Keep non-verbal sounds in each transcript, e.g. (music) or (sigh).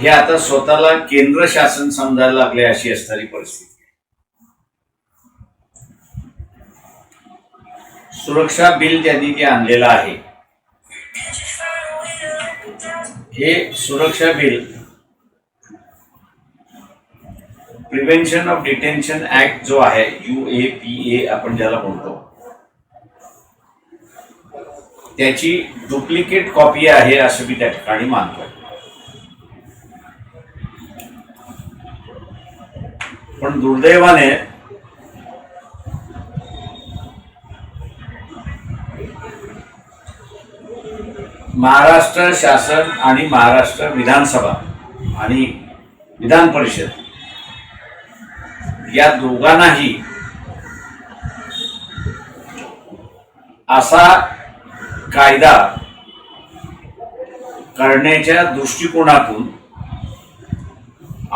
हे आता स्वतःला केंद्र शासन समजायला लागले अशी असणारी परिस्थिती. सुरक्षा बिल त्यांनी जे आणलेलं आहे हे सुरक्षा bill prevention of detention act जो आहे यू ए पी ए आपण ज्याला म्हणतो त्याची डुप्लिकेट कॉपी आहे असं मी त्या ठिकाणी मानतोय. पण दुर्दैवाने महाराष्ट्र शासन आणि महाराष्ट्र विधानसभा आणि विधान परिषद या दोघांनाही असा कायदा करण्याच्या दृष्टिकोनातून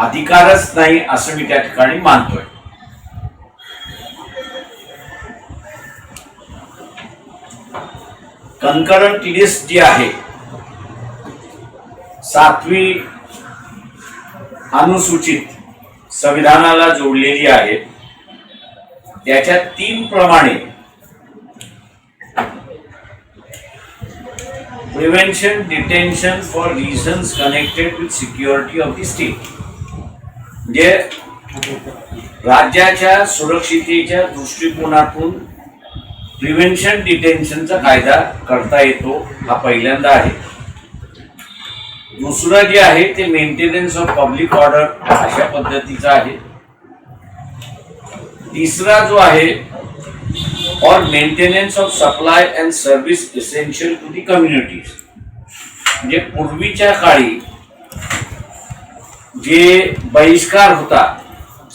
अधिकारच नाही असं मी त्या ठिकाणी मानतोय. कनकरंट लिस्ट जी आहे सातवी अनुसूचित संविधानाला जोडलेली आहे. त्याच्या तीन प्रमाणे prevention detention for reasons connected with security of the state. म्हणजे राज्याच्या सुरक्षितेच्या दृष्टिकोनातून प्रिव्हेन्शन डिटेन्शनचा कायदा करता येतो हा पहिल्यांदा आहे. दुसरं जे आहे ते मेंटेनन्स ऑफ पब्लिक ऑर्डर अशा पद्धतीचा आहे. तिसरा जो आहे और maintenance of supply and service essential to the communities म्हणजे पूर्वीच्या काळी जे बहिष्कार होता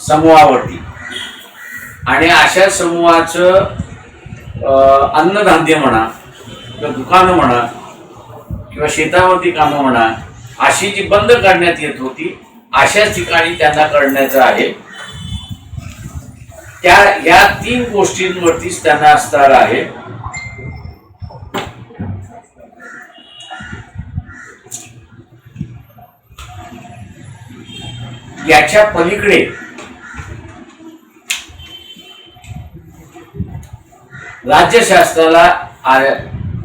समूहावरती. आणि अशा समूहाचं अन्नधान्य म्हणा किंवा दुकानं म्हणा किंवा शेतावरती कामं म्हणा अशी जी बंद करण्यात येत होती अशाच ठिकाणी त्यांना करण्याचं आहे. त्या या तीन गोष्टींवरतीच त्यांना असणार आहे. याच्या पलीकडे. राज्यशास्त्राला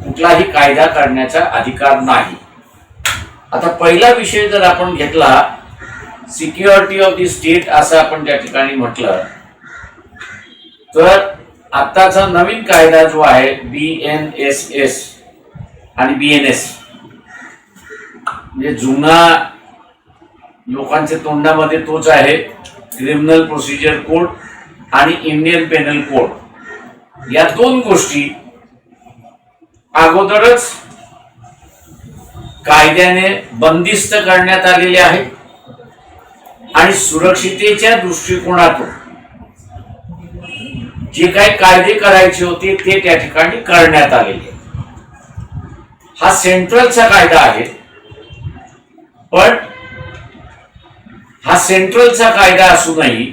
कुठलाही कायदा करण्याचा अधिकार नाही. आता पहिला विषय जर आपण घेतला सिक्युरिटी ऑफ दी स्टेट असं आपण त्या ठिकाणी म्हटलं तर आत्ताचा नवीन कायदा जो आहे बी एन एस एस आणि बी एन एस म्हणजे जुना लोकांच्या तोंडामध्ये तोच आहे. क्रिमिनल प्रोसिजर कोड आणि इंडियन पेनल कोड या दोन गोष्टी अगोदरच कायद्याने बंदिस्त करण्यात आलेले आहेत आणि सुरक्षितेच्या दृष्टिकोनातून जे काही कायदे करायचे होते ते त्या ठिकाणी करण्यात आलेले. हा सेंट्रलचा कायदा आहे. पण हा सेंट्रलचा कायदा असूनही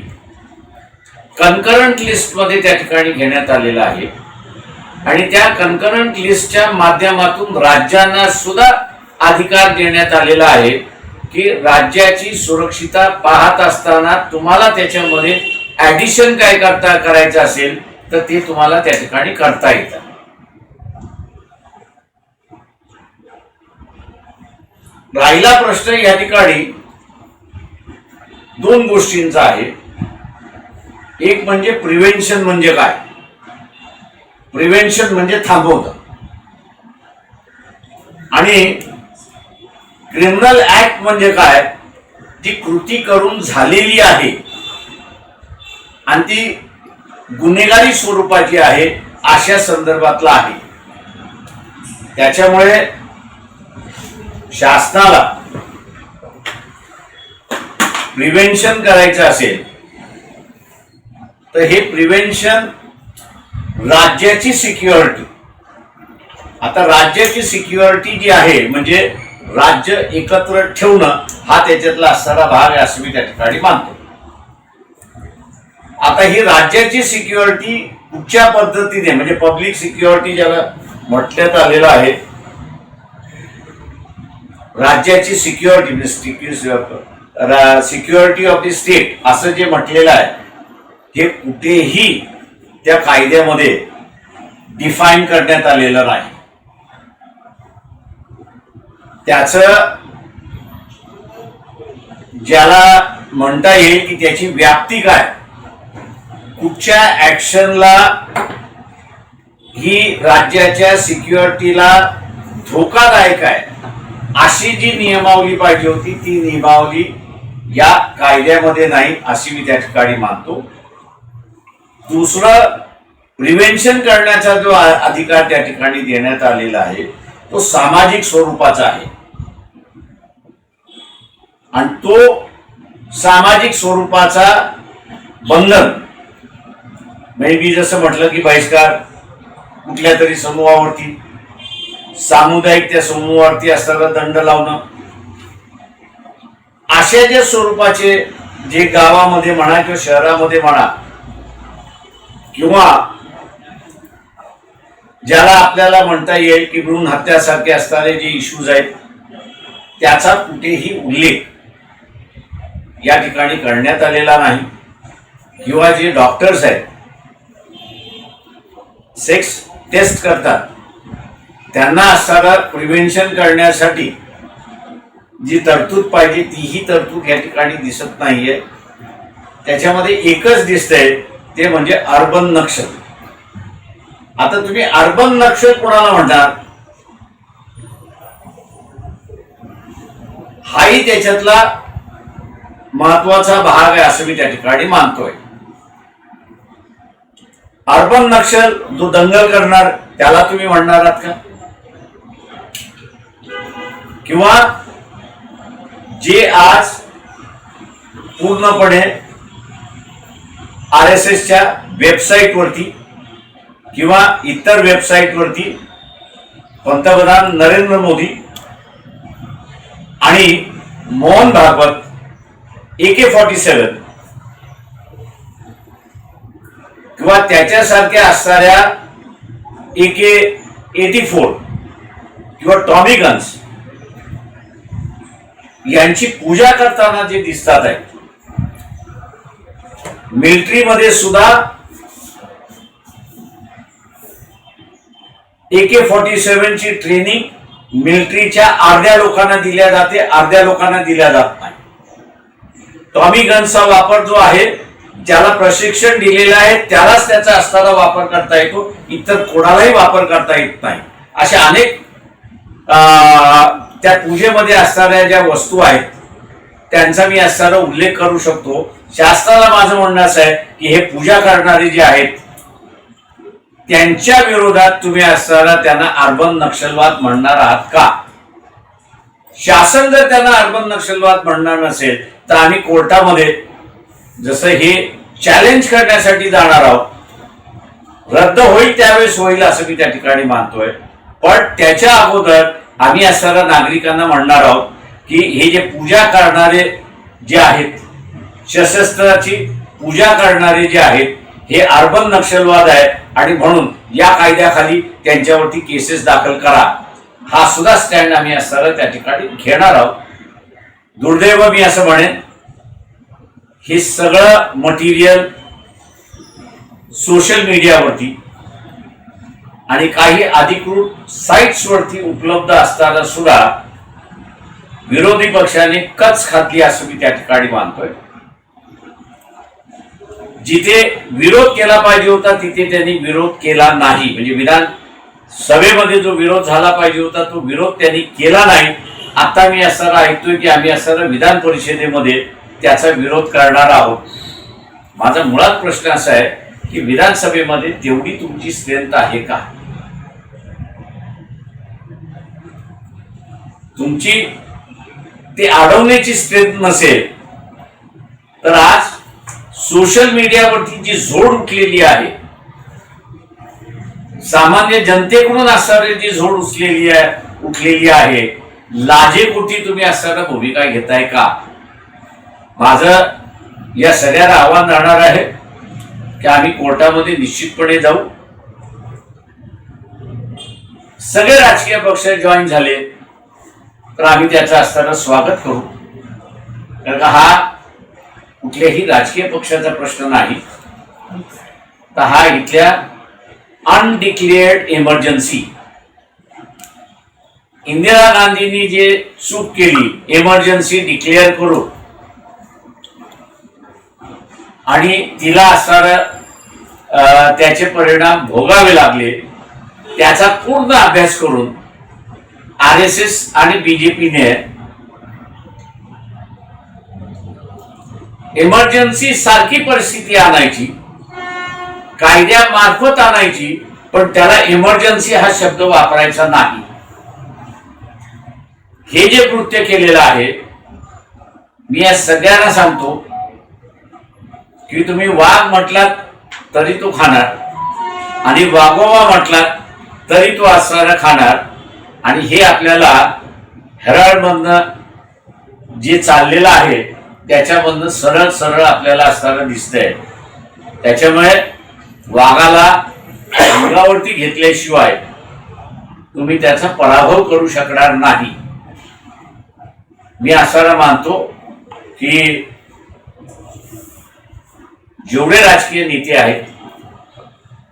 कन्करंट लिस्टमध्ये त्या ठिकाणी घेण्यात आलेला आहे. आणि त्या कन्करंट लिस्टच्या माध्यमातून राज्यांना सुद्धा अधिकार देण्यात आलेला आहे की राज्याची सुरक्षिता पाहत असताना तुम्हाला त्याच्यामध्ये ऍडिशन काय करता करायचं असेल तर ते तुम्हाला त्या ठिकाणी करता येतं. राहिला प्रश्न या ठिकाणी दोन गोष्टींचा आहे. एक म्हणजे प्रिव्हेन्शन म्हणजे काय? प्रिव्हेन्शन म्हणजे थांबवणं. आणि क्रिमिनल ऍक्ट म्हणजे काय? ती कृती करून झालेली आहे. आणि ती गुन्हेगारी स्वरूपाची आहे अशा संदर्भातला आहे. त्याच्यामुळे शासनाला प्रिव्हेन्शन करायचं असेल तर हे प्रिव्हेन्शन राज्याची सिक्युरिटी आता राज्याची सिक्युरिटी जी आहे म्हणजे राज्य एकत्र ठेवणं हा त्याच्यातला असणारा भाग आहे असं मी त्या ठिकाणी मानतो. आता ही राज्याची सिक्युरिटी कुठच्या पद्धतीने म्हणजे पब्लिक सिक्युरिटी ज्याला म्हटण्यात आलेलं आहे राज्याची security security of the state असं जे म्हटलेलं आहे हे कुठेही त्या कायद्यामध्ये डिफाईन करण्यात आलेलं नाही. त्याच ज्याला म्हणता येईल की त्याची व्याप्ती काय कुठच्या ऍक्शनला ही राज्याच्या सिक्युरिटीला धोकादायक आहे अशी जी नियमावली पाहिजे होती ती नियमावली या कायद्यामध्ये नाही अशी मी त्या ठिकाणी मानतो. दुसरं प्रिव्हेन्शन करण्याचा जो अधिकार त्या ठिकाणी देण्यात आलेला आहे तो सामाजिक स्वरूपाचा आहे. आणि तो सामाजिक स्वरूपाचा बंधन. म्हणजे मी जसं म्हटलं की बहिष्कार कुठल्या तरी समूहावरती सामुदायिक त्या समूहावरती असताना दंड लावणं अशा ज्या स्वरूपाचे जे गावामध्ये म्हणा किंवा शहरामध्ये म्हणा किंवा ज्याला आपल्याला म्हणता येईल की भ्रूण हत्यासारखे असणारे जे इश्यूज आहेत त्याचा कुठेही उल्लेख या ठिकाणी करण्यात आलेला नाही. किंवा जे डॉक्टर्स आहेत सेक्स टेस्ट करतात त्यांना असणारा प्रिव्हेन्शन करण्यासाठी जी तरतूद पाहिजे तीही तरतूद या ठिकाणी दिसत नाहीये. त्याच्यामध्ये एकच दिसतंय ते म्हणजे अर्बन नक्षल. आता तुम्ही अर्बन नक्षल कोणाला म्हणणार? हाही त्याच्यातला महत्त्वाचा भाग आहे असं मी त्या ठिकाणी मानतोय. अर्बन नक्षल जो दंगल करणार त्याला तुम्ही म्हणणार आहात का? किंवा जे आज पूर्णपणे आर एस एसच्या वेबसाईटवरती किंवा इतर वेबसाईटवरती पंतप्रधान नरेंद्र मोदी आणि Mohan Bhagwat A K forty seven किंवा त्याच्यासारख्या असणाऱ्या ए के एटी फोर किंवा टॉमी गन्स यांची पूजा करताना जे दिसतात आहे. मिलिटरीमध्ये सुद्धा ए के फॉर्टी सेव्हनची ट्रेनिंग मिलिटरीच्या अर्ध्या लोकांना दिल्या जाते अर्ध्या लोकांना दिल्या जात नाही. टॉमी गनचा वापर जो आहे ज्याला प्रशिक्षण दिलेलं आहे त्यालाच त्याचा असणारा वापर करता येतो इतर कोणालाही वापर करता येत नाही. अशा अनेक अं, त्या पूजेमध्ये असणाऱ्या ज्या वस्तू आहेत त्यांचा मी असणारा उल्लेख करू शकतो. शास्त्राला माझं म्हणणं असं आहे की हे पूजा करणारे जे आहेत त्यांच्या विरोधात तुम्ही असताना त्यांना अर्बन नक्षलवाद म्हणणार आहात का? शासन जर त्यांना अर्बन नक्षलवाद म्हणणार नसेल तर आम्ही कोर्टामध्ये जसं हे चॅलेंज करण्यासाठी जाणार आहोत रद्द होईल त्यावेळेस होईल असं मी त्या ठिकाणी मानतोय. पण त्याच्या अगोदर आम्ही असणाऱ्या नागरिकांना म्हणणार आहोत की हे जे पूजा करणारे जे आहेत सशस्त्राची पूजा करणारे जे आहेत हे अर्बन नक्षलवाद आहे आणि म्हणून या कायद्याखाली त्यांच्यावरती केसेस दाखल करा. हा सुद्धा स्टँड आम्ही असणारा त्या ठिकाणी घेणार आहोत. दुर्दैव मी असं म्हणेन हे सगळं मटेरियल सोशल मीडियावरती आणि काही अधिकृत साईट्सवरती उपलब्ध असताना सुद्धा विरोधी पक्षाने कच खातली असं मी त्या ठिकाणी मानतोय. जिथे विरोध केला पाहिजे होता तिथे त्यांनी विरोध केला नाही. म्हणजे विधान सभेमध्ये जो विरोध झाला पाहिजे होता तो विरोध त्यांनी केला नाही. आता मी असताना ऐकतोय की आम्ही असताना विधान परिषदेमध्ये त्याचा विरोध करणार आहोत. माझा मुळात प्रश्न असा आहे की विधानसभेमध्ये तेवढी तुमची स्ट्रेंथ आहे का? तुमची ती अडवण्याची स्ट्रेंथ नसेल तर आज सोशल मीडियावरती जी झोड उठलेली आहे सामान्य जनतेकडून असणारी जी झोड उचलेली आहे उठलेली आहे लाजेपोटी तुम्ही असताना भूमिका घेताय का? माझं या सगळ्याला आव्हान राहणार आहे की आम्ही कोर्टामध्ये निश्चितपणे जाऊ. सगळे राजकीय पक्ष जॉईन झाले. तर आम्ही त्याचं असताना स्वागत करू. कारण का हा कुठल्याही राजकीय पक्षाचा प्रश्न नाही. तर हा इथल्या अनडिक्लेअर्ड इमर्जन्सी इंदिरा गांधींनी जे चूक केली इमर्जन्सी डिक्लेअर करू. आणि तिला असणारं अं, त्याचे परिणाम भोगावे लागले त्याचा पूर्ण अभ्यास करून आर एस एस आणि बीजेपीने इमर्जन्सी सारखी परिस्थिती आणायची कायद्यामार्फत आणायची पण त्याला इमर्जन्सी हा शब्द वापरायचा नाही. हे जे कृत्य केलेलं आहे मी या सगळ्यांना सांगतो की तुम्ही वाघ म्हटलात तरी तो खाणार आणि वाघोवा म्हटलात तरी तो असणारा खाणार आणि हे आपल्याला हेराळमधनं जे चाललेलं आहे त्याच्यामधनं सरळ सरळ आपल्याला असताना दिसतंय. त्याच्यामुळे वाघाला अंगावरती घेतल्याशिवाय तुम्ही त्याचा पराभव करू शकणार नाही. मी असताना मानतो की जेवढे राजकीय नेते आहेत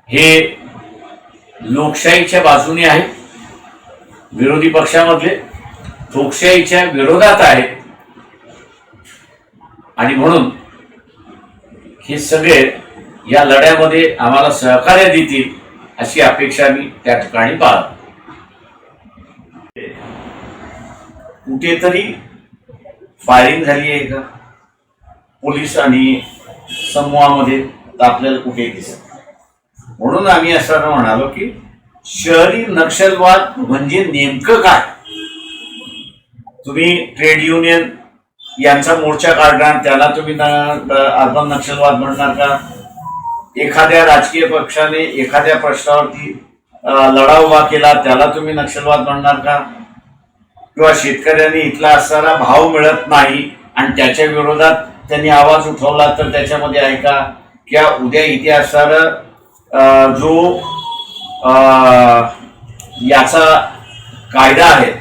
हे लोकशाहीच्या बाजूने आहेत विरोधी पक्षामधले लोकशाहीच्या विरोधात आहेत. आणि म्हणून हे सगळे या लढ्यामध्ये आम्हाला सहकार्य देतील अशी अपेक्षा मी त्या ठिकाणी पाहतो. कुठेतरी फायरिंग झाली आहे का? पोलीस आणि समूहामध्ये तर आपल्याला कुठेही दिसत म्हणून आम्ही असं म्हणालो की शहरी नक्षलवाद म्हणजे नेमकं काय? तुम्ही ट्रेड युनियन यांचा मोर्चा काढणार त्याला तुम्ही न- अर्बन नक्षलवाद म्हणणार का? एखाद्या राजकीय पक्षाने एखाद्या प्रश्नावरती लढा उभा केला त्याला तुम्ही नक्षलवाद म्हणणार का? किंवा शेतकऱ्यांनी इथला असणारा भाव मिळत नाही आणि त्याच्या विरोधात त्यांनी आवाज उठवला तर त्याच्यामध्ये आहे का? किंवा उद्या इथे असणारा जो याचा कायदा आहे.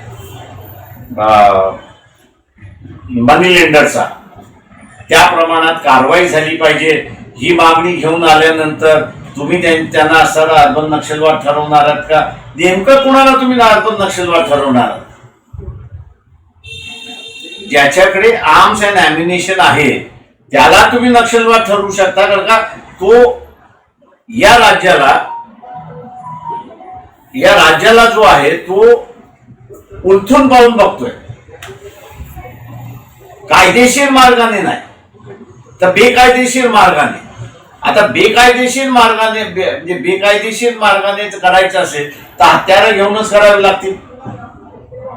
मनी लेंडरचा त्या प्रमाणात कारवाई झाली पाहिजे. ही मागणी घेऊन आल्यानंतर तुम्ही त्यांना असणारा अर्बन नक्षलवाद ठरवणार आहात का? नेमकं कुणाला तुम्ही अर्बन नक्षलवाद ठरवणार आहात? ज्याच्याकडे आर्म्स अँड ॲम्युनेशन आहे त्याला तुम्ही नक्षलवाद ठरवू शकता कारण का? तो या राज्याला या राज्याला जो आहे तो उलथून पाहून बघतोय. कायदेशीर मार्गाने नाही. तर बेकायदेशीर मार्गाने. आता बेकायदेशीर मार्गाने बे- म्हणजे बेकायदेशीर मार्गाने जर करायचं असेल तर हत्यारं घेऊनच करावी लागतील.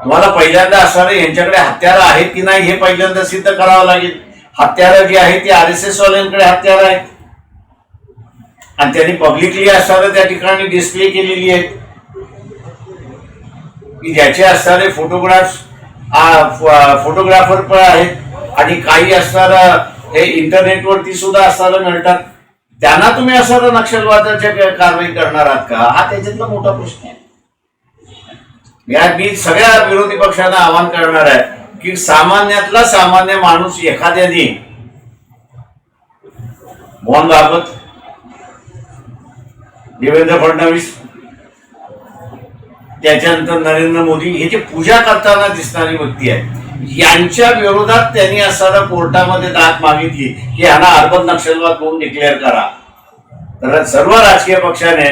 तुम्हाला पहिल्यांदा असणारे यांच्याकडे हत्यारं आहेत की नाही हे पहिल्यांदा सिद्ध करावं लागेल. हत्यारं जी आहेत ती आर एस एस वाल्यांकडे हत्यारं आहेत. आणि त्यांनी पब्लिकली असणारं त्या ठिकाणी डिस्प्ले केलेली आहेत. की ज्याचे असणारे फोटोग्राफ्स फोटोग्राफर पण आहेत आणि काही असणारा हे इंटरनेटवरती सुद्धा असणारं मिळतात त्यांना तुम्ही असणारं नक्षलवादाच्या कारवाई करणार आहात का? हा त्याच्यातला मोठा प्रश्न आहे. या मी सगळ्या विरोधी पक्षांना आवाहन करणार आहे की सामान्यातला सामान्य माणूस एखाद्याने मोहन भागवत देवेंद्र फडणवीस त्याच्यानंतर नरेंद्र मोदी हे जे पूजा करताना दिसणारी व्यक्ती आहे यांच्या विरोधात त्यांनी असताना कोर्टामध्ये दाद मागितली. की यांना अर्बन नक्षलवाद म्हणून डिक्लेअर करा. तर सर्व राजकीय पक्षाने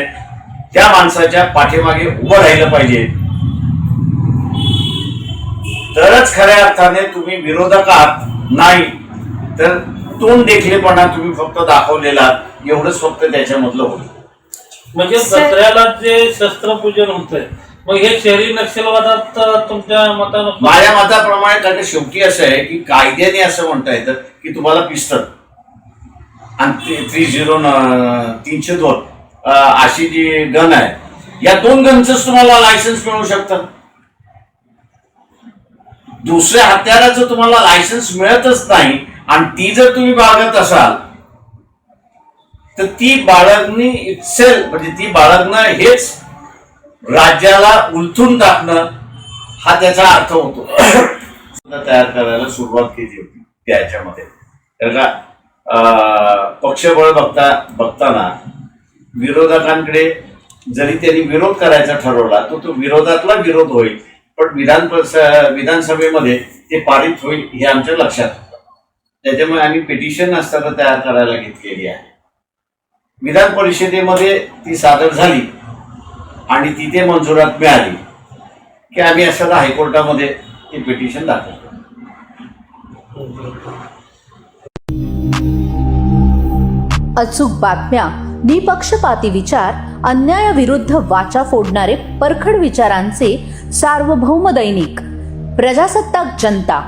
त्या माणसाच्या पाठीमागे उभं राहिलं पाहिजे. तरच खऱ्या अर्थाने तुम्ही विरोधक आहात. नाही तर तोंड देखलेपणा तुम्ही फक्त दाखवलेला. एवढंच फक्त त्याच्यामधलं होईल. म्हणजे दसऱ्याला जे शस्त्रपूजन होतंय मग हे शहरी नक्षलवादात तुमच्या मतानं माझ्या मताप्रमाणे त्याच्या शेवटी असं आहे की कायद्याने असं म्हणता येतं की तुम्हाला पिस्तल. आणि थ्री झिरो तीनशे दोन अशी जी गन आहे या दोन गनच तुम्हाला लायसन्स मिळू शकतं. दुसऱ्या हत्याराचं तुम्हाला लायसन्स मिळतच नाही आणि ती जर तुम्ही बाळगत असाल तर ती बाळगणी इट्सेल म्हणजे ती बाळगणं हेच राज्याला उलथून टाकणं हा त्याचा अर्थ होतो. (coughs) तयार करायला सुरुवात केली होती त्याच्यामध्ये तर का अं, पक्षबळ बघता बघताना विरोधकांकडे जरी त्यांनी विरोध करायचा ठरवला तर तो विरोधातला विरोध होईल. पण विधान विधानसभेमध्ये ते पारित होईल हे आमच्या लक्षात होतं. त्याच्यामुळे आम्ही पिटिशन असताना तयार करायला घेतलेली आहे. विधान परिषदेमध्ये ती सादर झाली. आणि तिथे मंजुरात मिळाली की आम्ही असताना हायकोर्टामध्ये ते पिटिशन दाखल अचूक बातम्या निपक्षपाती विचार अन्यायाविरुद्ध वाचा फोडणारे परखड विचारांचे सार्वभौम दैनिक प्रजासत्ताक जनता.